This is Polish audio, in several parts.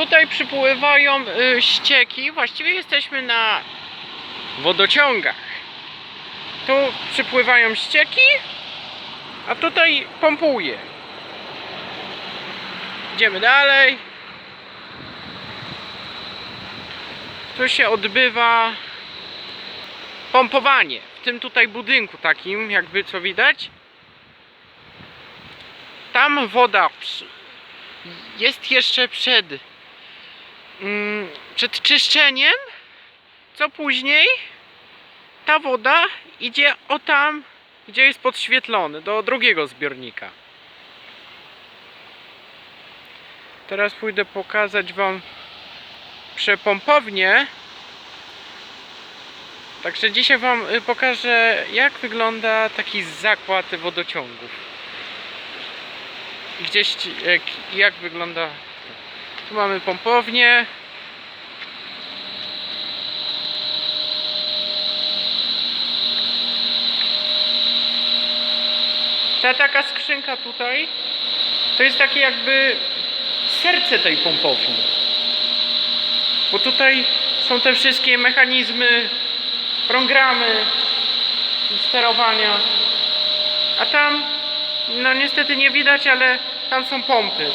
tutaj przypływają y, ścieki. Właściwie jesteśmy na wodociągach. Tu przypływają ścieki, a tutaj pompuje. Idziemy dalej. Tu się odbywa pompowanie. W tym tutaj budynku takim, jakby co widać. Tam woda jest jeszcze przed, przed czyszczeniem, co później ta woda idzie o tam, gdzie jest podświetlony, do drugiego zbiornika. Teraz pójdę pokazać Wam przepompownię. Także dzisiaj Wam y, pokażę, jak wygląda taki zakład wodociągów. Gdzieś jak, jak wygląda. Tu mamy pompownię. Ta taka skrzynka tutaj to jest takie jakby serce tej pompowni. Bo tutaj są te wszystkie mechanizmy, programy sterowania. A tam, no niestety nie widać, ale tam są pompy.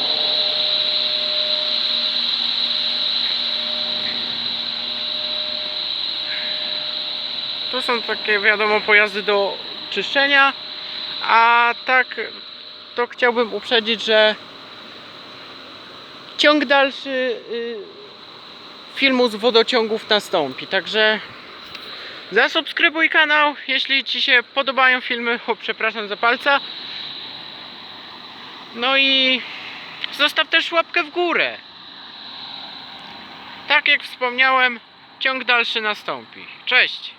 Tu są takie, wiadomo, pojazdy do czyszczenia. A tak, to chciałbym uprzedzić, że ciąg dalszy y, filmu z wodociągów nastąpi. Także zasubskrybuj kanał, jeśli Ci się podobają filmy. O, przepraszam za palca. No i zostaw też łapkę w górę. Tak jak wspomniałem, ciąg dalszy nastąpi. Cześć!